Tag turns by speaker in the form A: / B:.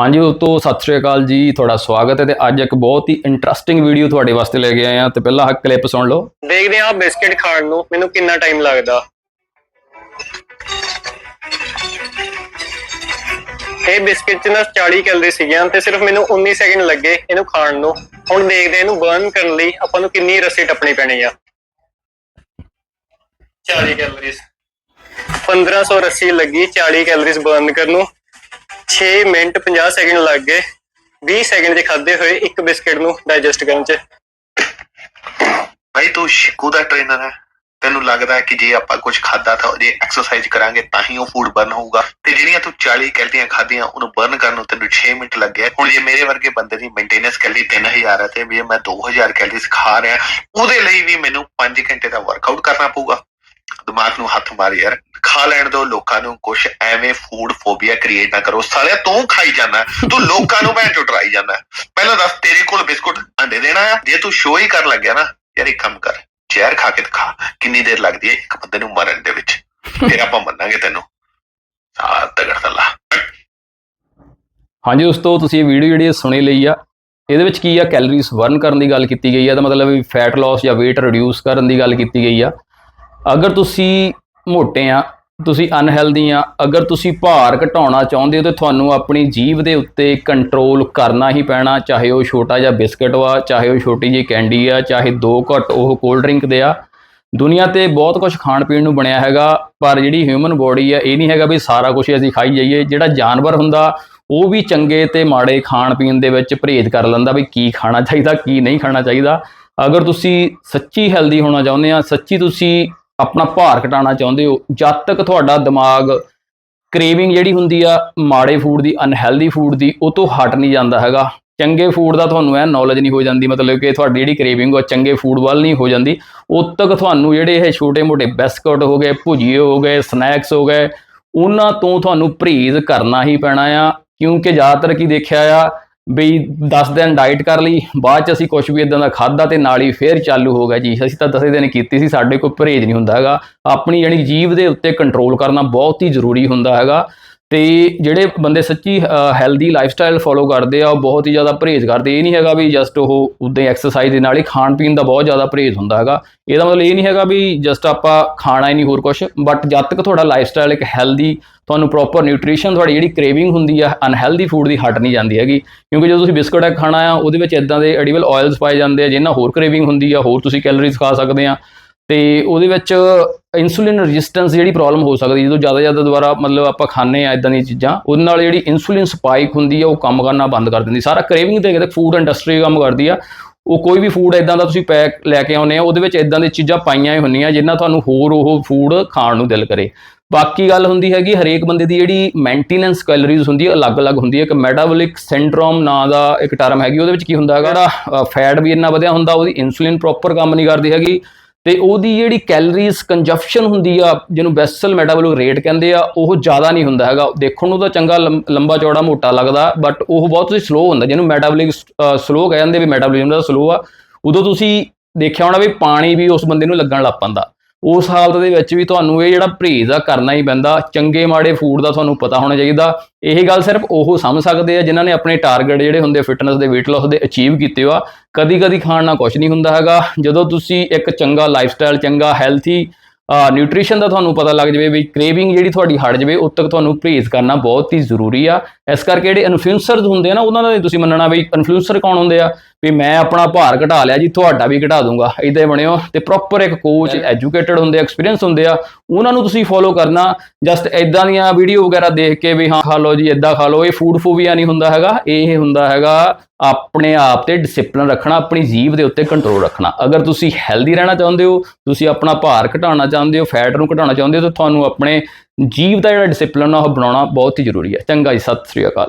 A: ਹਾਂਜੀ ਉਹ ਤੋਂ ਸਤਿ ਸ਼੍ਰੀ ਅਕਾਲ ਜੀ, ਤੁਹਾਡਾ ਸਵਾਗਤ ਹੈ ਤੇ ਅੱਜ ਇੱਕ ਬਹੁਤ ਹੀ ਇੰਟਰਸਟਿੰਗ ਵੀਡੀਓ ਤੁਹਾਡੇ ਵਾਸਤੇ ਲੈ ਕੇ ਆਏ ਆ ਤੇ ਪਹਿਲਾਂ ਆਹ ਕਲਿੱਪ ਸੁਣ ਲਓ।
B: ਦੇਖਦੇ ਹਾਂ ਬਿਸਕਟ ਖਾਣ ਨੂੰ, ਮੈਨੂੰ ਕਿੰਨਾ ਟਾਈਮ ਲੱਗਦਾ। ਇਹ ਬਿਸਕਟ ਚ ਨਾ 40 ਕੈਲਰੀ ਸੀਗੀਆਂ ਤੇ ਸਿਰਫ ਮੈਨੂੰ 19 ਸੈਕਿੰਡ ਲੱਗੇ ਇਹਨੂੰ ਖਾਣ ਨੂੰ। ਹੁਣ ਦੇਖਦੇ ਹਾਂ ਇਹਨੂੰ ਬਰਨ ਕਰਨ ਲਈ ਆਪਾਂ ਨੂੰ ਕਿੰਨੀ ਰੱਸੀ ਟੱਪਣੀ ਪੈਣੀ ਆ। 40 ਕੈਲਰੀਜ਼ 1500 ਰੱਸੀ ਲੱਗੀ 40 ਕੈਲਰੀਜ਼ ਬਰਨ ਕਰਨ ਨੂੰ। 6 ਮਿੰਟ 50 ਸੈਕਿੰਡ ਲੱਗ ਗਏ। 20 ਸੈਕਿੰਡ ਚ ਖਾਦੇ ਹੋਏ, ਇੱਕ ਬਿਸਕਟ ਨੂੰ ਡਾਈਜੈਸਟ ਕਰਨ ਚ।
C: ਭਾਈ ਤੂੰ ਸ਼ਿਕੂ ਦਾ ਟ੍ਰੇਨਰ ਹੈ। ਤੈਨੂੰ ਲੱਗਦਾ ਹੈ ਕਿ ਜੇ ਆਪਾਂ ਕੁਝ ਖਾਦਾ ਤਾਂ ਜੇ ਐਕਸਰਸਾਈਜ਼ ਕਰਾਂਗੇ ਤਾਂ ਹੀ ਉਹ ਫੂਡ ਬਰਨ ਹੋਊਗਾ। ਤੇ ਜਿਹੜੀਆਂ ਤੂੰ 40 ਕੈਲਰੀਆਂ ਖਾਧੀਆਂ, ਉਹਨੂੰ ਬਰਨ ਕਰਨ ਨੂੰ ਤੈਨੂੰ 6 ਮਿੰਟ ਲੱਗੇ ਹੁਣ ਜੇ ਮੇਰੇ ਵਰਗੇ ਬੰਦੇ ਦੀ ਮੇਨਟੇਨੈਂਸ ਕੈਲਰੀ 3000 ਹੈ ਤੇ ਵੀ ਮੈਂ 2000 ਕੈਲਰੀਜ਼ ਖਾ ਰਿਹਾ ਉਹਦੇ ਲਈ ਵੀ ਮੈਨੂੰ 5 ਘੰਟੇ ਦਾ ਵਰਕਆਊਟ ਕਰਨਾ ਪਊਗਾ। ਦਿਮਾਗ ਨੂੰ ਹੱਥ ਮਾਰ ਯਾਰ। ਖਾ ਲੈਣ ਦੋ ਲੋਕਾਂ ਨੂੰ ਕੁਝ ਐਵੇਂ ਫੂਡ ਫੋਬੀਆ ਕ੍ਰੀਏਟ ਨਾ ਕਰੋ। ਸਾਲਿਆ, ਤੂੰ ਖਾਈ ਜਾਂਦਾ, ਤੂੰ ਲੋਕਾਂ ਨੂੰ ਭੈਣ ਚੋ ਡਰਾਈ ਜਾਂਦਾ। ਪਹਿਲਾਂ ਦੱਸ, ਤੇਰੇ ਕੋਲ ਬਿਸਕੁਟ ਅੰਡੇ ਦੇਣਾ ਆ ਜੇ ਤੂੰ ਸ਼ੋਅ ਹੀ ਕਰਨ ਲੱਗਿਆ ਨਾ, ਯਾਰ ਇੱਕ ਕੰਮ ਕਰ, ਜ਼ਹਿਰ ਖਾ ਕੇ ਦਿਖਾ ਕਿੰਨੀ ਦੇਰ ਲੱਗਦੀ ਹੈ ਇੱਕ ਬੰਦੇ ਨੂੰ ਮਰਨ ਦੇ ਵਿੱਚ। ਫਿਰ ਆਪਾਂ ਮੰਨਾਂਗੇ ਤੈਨੂੰ। ਆ ਤਗੜ ਤਲਾ
A: ਹਾਂਜੀ ਉਸ ਤੋਂ ਤੁਸੀਂ ਇਹ ਵੀਡੀਓ ਜਿਹੜੀ ਹੈ ਸੁਣੀ ਲਈ ਆ। ਇਹਦੇ ਵਿੱਚ ਕੀ ਆ? ਕੈਲਰੀਜ਼ ਬਰਨ ਕਰਨ ਦੀ ਗੱਲ ਕੀਤੀ ਗਈ ਆ। ਤਾਂ ਮਤਲਬ ਫੈਟ ਲਾਸ ਜਾਂ weight ਰਿਡਿਊਸ ਕਰਨ ਦੀ ਗੱਲ ਕੀਤੀ ਗਈ ਆ। ਅਗਰ ਤੁਸੀਂ ਮੋਟੇ ਆ, ਤੁਸੀਂ ਅਨਹੈਲਦੀ ਆ, ਅਗਰ ਤੁਸੀਂ ਭਾਰ ਘਟਾਉਣਾ ਚਾਹੁੰਦੇ ਹੋ ਤੇ ਤੁਹਾਨੂੰ ਆਪਣੀ ਜੀਭ ਦੇ ਉੱਤੇ ਕੰਟਰੋਲ ਕਰਨਾ ਹੀ ਪੈਣਾ, ਚਾਹੇ ਉਹ ਛੋਟਾ ਜਿਹਾ ਬਿਸਕਟ ਵਾ, ਚਾਹੇ ਉਹ ਛੋਟੀ ਜਿਹੀ ਕੈਂਡੀ ਆ, ਚਾਹੇ ਦੋ ਘੱਟ ਉਹ ਕੋਲਡ ਡਰਿੰਕ ਦੇ ਆ, ਦੁਨੀਆ ਤੇ ਬਹੁਤ ਕੁਝ ਖਾਣ ਪੀਣ ਨੂੰ ਬਣਿਆ ਹੈਗਾ, ਪਰ ਜਿਹੜੀ ਹਿਊਮਨ ਬੋਡੀ ਆ, ਇਹ ਨਹੀਂ ਹੈਗਾ ਵੀ ਸਾਰਾ ਕੁਝ ਅਸੀਂ ਖਾਈ ਜਾਈਏ, ਜਿਹੜਾ ਜਾਨਵਰ ਹੁੰਦਾ, ਉਹ ਵੀ ਚੰਗੇ ਤੇ ਮਾੜੇ ਖਾਣ ਪੀਣ ਦੇ ਵਿੱਚ ਪਰਹੇਜ਼ ਕਰ ਲੈਂਦਾ ਵੀ ਕੀ ਖਾਣਾ ਚਾਹੀਦਾ, ਕੀ ਨਹੀਂ ਖਾਣਾ ਚਾਹੀਦਾ। ਅਗਰ ਤੁਸੀਂ ਸੱਚੀ ਹੈਲਦੀ ਹੋਣਾ ਚਾਹੁੰਦੇ ਆ, ਸੱਚੀ ਤੁਸੀਂ ਆਪਣਾ ਭਾਰ ਘਟਾਉਣਾ ਚਾਹੁੰਦੇ ਹੋ, ਜਦ ਤੱਕ ਤੁਹਾਡਾ ਦਿਮਾਗ ਕ੍ਰੇਵਿੰਗ ਜਿਹੜੀ ਹੁੰਦੀ ਆ, ਮਾੜੇ ਫੂਡ ਦੀ ਅਨਹੈਲਦੀ ਫੂਡ ਦੀ, ਉਹ ਤੋਂ ਹਟ ਨਹੀਂ ਜਾਂਦਾ ਹੈਗਾ। ਚੰਗੇ ਫੂਡ ਦਾ ਤੁਹਾਨੂੰ ਇਹ ਨੌਲੇਜ ਨਹੀਂ ਹੋ ਜਾਂਦੀ, ਮਤਲਬ ਕਿ ਤੁਹਾਡੀ ਜਿਹੜੀ ਕ੍ਰੇਵਿੰਗ ਉਹ ਚੰਗੇ ਫੂਡ ਵੱਲ ਨਹੀਂ ਹੋ ਜਾਂਦੀ। ਉਦ ਤੱਕ ਤੁਹਾਨੂੰ ਜਿਹੜੇ ਇਹ ਛੋਟੇ-ਮੋਟੇ ਬਿਸਕਟ ਹੋ ਗਏ, ਭੁਜੀਏ ਹੋ ਗਏ ਸਨੈਕਸ ਹੋ ਗਏ, ਉਹਨਾਂ ਤੋਂ ਤੁਹਾਨੂੰ ਪਰਹੇਜ਼ ਕਰਨਾ ਹੀ ਪੈਣਾ ਆ, ਕਿਉਂਕਿ ਜ਼ਿਆਦਾਤਰ ਕੀ ਦੇਖਿਆ ਆ ਬਈ 10 ਦਿਨ ਡਾਈਟ ਕਰ ਲਈ, ਬਾਅਦ ਚ ਅਸੀਂ ਕੁਝ ਵੀ ਇਦਾਂ ਦਾ ਖਾਦਾ ਤੇ ਨਾਲ ਹੀ ਫੇਰ ਚਾਲੂ ਹੋ ਗਿਆ ਜੀ। ਅਸੀਂ ਤਾਂ 10 ਦਿਨ ਕੀਤੀ ਸੀ, ਸਾਡੇ ਕੋਈ ਪਰਹੇਜ਼ ਨਹੀਂ ਹੁੰਦਾ ਹੈਗਾ। ਆਪਣੀ ਯਾਨੀ ਜੀਵ ਦੇ ਉੱਤੇ ਕੰਟਰੋਲ ਕਰਨਾ ਬਹੁਤ ਹੀ ਜ਼ਰੂਰੀ ਹੁੰਦਾ ਹੈਗਾ। ਤੇ ਜਿਹੜੇ ਬੰਦੇ ਸੱਚੀ ਹੈਲਦੀ ਲਾਈਫ ਸਟਾਈਲ ਫੋਲੋ ਕਰਦੇ ਆ, ਉਹ ਬਹੁਤ ਹੀ ਜ਼ਿਆਦਾ ਪਰਹੇਜ਼ ਕਰਦੇ। ਇਹ ਨਹੀਂ ਹੈਗਾ ਵੀ ਜਸਟ ਉਹ ਉਦਾਂ ਐਕਸਰਸਾਈਜ਼ ਦੇ ਨਾਲ ਹੀ ਖਾਣ ਪੀਣ ਦਾ ਬਹੁਤ ਜ਼ਿਆਦਾ ਪਰਹੇਜ਼ ਹੁੰਦਾ ਹੈਗਾ। ਇਹਦਾ ਮਤਲਬ ਇਹ ਨਹੀਂ ਹੈਗਾ ਵੀ ਜਸਟ ਆਪਾਂ ਖਾਣਾ ਹੀ ਨਹੀਂ ਹੋਰ ਕੁਝ ਬਟ ਜਦ ਤੱਕ ਤੁਹਾਡਾ ਲਾਈਫਸਟਾਈਲ ਇੱਕ ਹੈਲਦੀ ਤੁਹਾਨੂੰ ਪ੍ਰੋਪਰ ਨਿਊਟ੍ਰੀਸ਼ਨ ਤੁਹਾਡੀ ਜਿਹੜੀ ਕ੍ਰੇਵਿੰਗ ਹੁੰਦੀ ਆ ਅਨਹੈਲਦੀ ਫੂਡ ਦੀ ਹਟ ਨਹੀਂ ਜਾਂਦੀ ਹੈਗੀ। ਕਿਉਂਕਿ ਜਦੋਂ ਤੁਸੀਂ ਬਿਸਕੁਟ ਹੈ ਖਾਣਾ ਆ, ਉਹਦੇ ਵਿੱਚ ਇਦਾਂ ਦੇ ਐਡੀਬਲ ਆਇਲਸ ਪਾਏ ਜਾਂਦੇ ਆ ਜਿਨ੍ਹਾਂ ਹੋਰ ਕ੍ਰੇਵਿੰਗ ਹੁੰਦੀ ਆ, ਹੋਰ ਤੁਸੀਂ ਕੈਲਰੀਜ਼ ਖਾ ਸਕਦੇ ਆ। ਤੇ ਉਹਦੇ ਵਿੱਚ ਇਨਸੂਲਿਨ ਰੈਜ਼ਿਸਟੈਂਸ ਜਿਹੜੀ ਪ੍ਰੋਬਲਮ ਹੋ ਸਕਦੀ ਜਦੋਂ ਜ਼ਿਆਦਾ ਜ਼ਿਆਦਾ ਦੁਬਾਰਾ ਮਤਲਬ ਆਪਾਂ ਖਾਂਦੇ ਆ ਇਦਾਂ ਦੀਆਂ ਚੀਜ਼ਾਂ, ਉਹਦੇ ਨਾਲ ਜਿਹੜੀ ਇਨਸੂਲਿਨ ਸਪਾਈਕ ਹੁੰਦੀ ਆ ਉਹ ਕੰਮ ਕਰਨਾ ਬੰਦ ਕਰ ਦਿੰਦੀ ਸਾਰਾ ਕ੍ਰੇਵਿੰਗ ਤੇ ਕਿਤੇ ਫੂਡ ਇੰਡਸਟਰੀ ਕੰਮ ਕਰਦੀ ਆ, ਉਹ ਕੋਈ ਵੀ ਫੂਡ ਇਦਾਂ ਦਾ ਤੁਸੀਂ ਪੈਕ ਲੈ ਕੇ ਆਉਨੇ ਆ, ਉਹਦੇ ਵਿੱਚ ਇਦਾਂ ਦੀਆਂ ਚੀਜ਼ਾਂ ਪਾਈਆਂ ਹੀ ਹੁੰਦੀਆਂ ਜਿਨ੍ਹਾਂ ਤੁਹਾਨੂੰ ਹੋਰ ਉਹ ਫੂਡ ਖਾਣ ਨੂੰ ਦਿਲ ਕਰੇ। ਬਾਕੀ ਗੱਲ ਹੁੰਦੀ ਹੈਗੀ, ਹਰੇਕ ਬੰਦੇ ਦੀ ਜਿਹੜੀ ਮੇਨਟੇਨੈਂਸ ਕੈਲਰੀਜ਼ ਹੁੰਦੀ ਹੈ ਅਲੱਗ-ਅਲੱਗ ਹੁੰਦੀ ਹੈ। ਇੱਕ ਮੈਟਾਬੋਲਿਕ ਸਿੰਡਰੋਮ ਨਾਂ ਦਾ ਇੱਕ ਟਰਮ ਹੈਗੀ, ਉਹਦੇ ਵਿੱਚ ਕੀ ਹੁੰਦਾ ਹੈਗਾ, ਜਿਹੜਾ ਫੈਟ ਵੀ ਇੰਨਾ ਵਧਿਆ ਹੁੰਦਾ, ਉਹਦੀ ਇਨਸੂਲਿਨ ਪ੍ਰੋਪਰ ਕੰਮ ਨਹੀਂ ਕਰਦੀ ਹੈਗੀ। ਤੇ ਉਹਦੀ ਜਿਹੜੀ ਕੈਲਰੀਜ਼ ਕੰਜਪਸ਼ਨ ਹੁੰਦੀ ਆ, ਜਿਹਨੂੰ ਬੈਸਲ ਮੈਟਾਬੋਲਿਕ ਰੇਟ ਕਹਿੰਦੇ ਆ, ਉਹ ਜ਼ਿਆਦਾ ਨਹੀਂ ਹੁੰਦਾ ਹੈਗਾ। ਦੇਖਣ ਨੂੰ ਤਾਂ ਚੰਗਾ ਲੰ- ਲੰਬਾ ਚੌੜਾ ਮੋਟਾ ਲੱਗਦਾ ਬਟ ਉਹ ਬਹੁਤ ਹੀ ਸਲੋ ਹੁੰਦਾ, ਜਿਹਨੂੰ ਮੈਟਾਬੋਲਿਕ ਸਲੋ ਕਹਿ ਜਾਂਦੇ ਵੀ ਮੈਟਾਬੋਲਿਜ਼ਮ ਦਾ ਸਲੋ ਆ। ਉਦੋਂ ਤੁਸੀਂ ਦੇਖਿਆ ਹੋਣਾ ਵੀ ਪਾਣੀ ਵੀ ਉਸ ਬੰਦੇ ਨੂੰ ਲੱਗਣ ਲੱਗ ਪੈਂਦਾ। ਉਸ ਹਾਲਤ ਦੇ ਵਿੱਚ ਵੀ ਤੁਹਾਨੂੰ ਇਹ ਜਿਹੜਾ ਪਰਹੇਜ਼ ਆ ਕਰਨਾ ਹੀ ਪੈਂਦਾ, ਚੰਗੇ ਮਾੜੇ ਫੂਡ ਦਾ ਤੁਹਾਨੂੰ ਪਤਾ ਹੋਣਾ ਚਾਹੀਦਾ। ਇਹ ਗੱਲ ਸਿਰਫ ਉਹ ਸਮਝ ਸਕਦੇ ਆ ਜਿਨ੍ਹਾਂ ਨੇ ਆਪਣੇ ਟਾਰਗੇਟ ਜਿਹੜੇ ਹੁੰਦੇ ਫਿਟਨੈਸ ਦੇ, weight loss ਦੇ ਅਚੀਵ ਕੀਤੇ ਆ। ਕਦੀ ਕਦੀ ਖਾਣ ਨਾਲ ਕੁਝ ਨਹੀਂ ਹੁੰਦਾ ਹੈਗਾ। ਜਦੋਂ ਤੁਸੀਂ ਇੱਕ ਚੰਗਾ ਲਾਈਫਸਟਾਈਲ ਚੰਗਾ ਹੈਲਥੀ ਨਿਊਟ੍ਰੀਸ਼ਨ ਦਾ ਤੁਹਾਨੂੰ ਪਤਾ ਲੱਗ ਜਾਵੇ ਵੀ ਕ੍ਰੇਵਿੰਗ ਜਿਹੜੀ ਤੁਹਾਡੀ ਹਟ ਜਾਵੇ ਉਦ ਤੱਕ ਤੁਹਾਨੂੰ ਪਰਹੇਜ਼ ਕਰਨਾ ਬਹੁਤ ਹੀ ਜ਼ਰੂਰੀ ਆ। ਇਸ ਕਰਕੇ ਜਿਹੜੇ ਇਨਫਲੂਐਂਸਰਸ ਹੁੰਦੇ ਆ ਨਾ, ਉਹਨਾਂ ਦਾ ਵੀ ਤੁਸੀਂ ਮੰਨਣਾ ਵੀ ਇਨਫਲੂਐਂਸਰ ਕੌਣ ਹੁੰਦੇ ਆ। ਵੀ ਮੈਂ ਆਪਣਾ ਭਾਰ ਘਟਾ ਲਿਆ ਜੀ ਤੁਹਾਡਾ ਵੀ ਘਟਾ ਦੂੰਗਾ। ਇਦਾਂ ਬਣਿਓ ਤੇ ਪ੍ਰੋਪਰ ਇੱਕ ਕੋਚ ਐਜੂਕੇਟਡ ਹੁੰਦੇ ਐਕਸਪੀਰੀਅੰਸ ਹੁੰਦੇ ਆ ਉਹਨਾਂ ਨੂੰ ਤੁਸੀਂ ਫੋਲੋ ਕਰਨਾ। ਜਸਟ ਇਦਾਂ ਦੀਆਂ ਵੀਡੀਓ ਵਗੈਰਾ ਦੇਖ ਕੇ ਵੀ ਹਾਂ ਖਾ ਲਓ ਜੀ ਇਦਾਂ ਖਾ ਲਓ ਇਹ ਫੂਡ ਫੋਬੀਆ ਨਹੀਂ ਹੁੰਦਾ ਹੈਗਾ ਇਹ ਹੁੰਦਾ ਹੈਗਾ ਆਪਣੇ ਆਪ ਤੇ ਡਿਸਪਲਿਨ ਰੱਖਣਾ ਆਪਣੀ ਜੀਭ ਦੇ ਉੱਤੇ ਕੰਟਰੋਲ ਰੱਖਣਾ। ਅਗਰ ਤੁਸੀਂ ਹੈਲਦੀ ਰਹਿਣਾ ਚਾਹੁੰਦੇ ਹੋ ਤੁਸੀਂ ਆਪਣਾ ਭਾਰ ਘਟਾਉਣਾ ਚਾਹੁੰਦੇ ਹੋ ਫੈਟ ਨੂੰ ਘਟਾਉਣਾ ਚਾਹੁੰਦੇ ਹੋ ਤਾਂ ਤੁਹਾਨੂੰ ਆਪਣੇ ਜੀਭ ਦਾ ਜਿਹੜਾ ਡਿਸਪਲਿਨ ਆ ਉਹ ਬਣਾਉਣਾ ਬਹੁਤ ਹੀ ਜ਼ਰੂਰੀ ਹੈ। ਚੰਗਾ ਜੀ ਸਤਿ ਸ੍ਰੀ ਅਕਾਲ।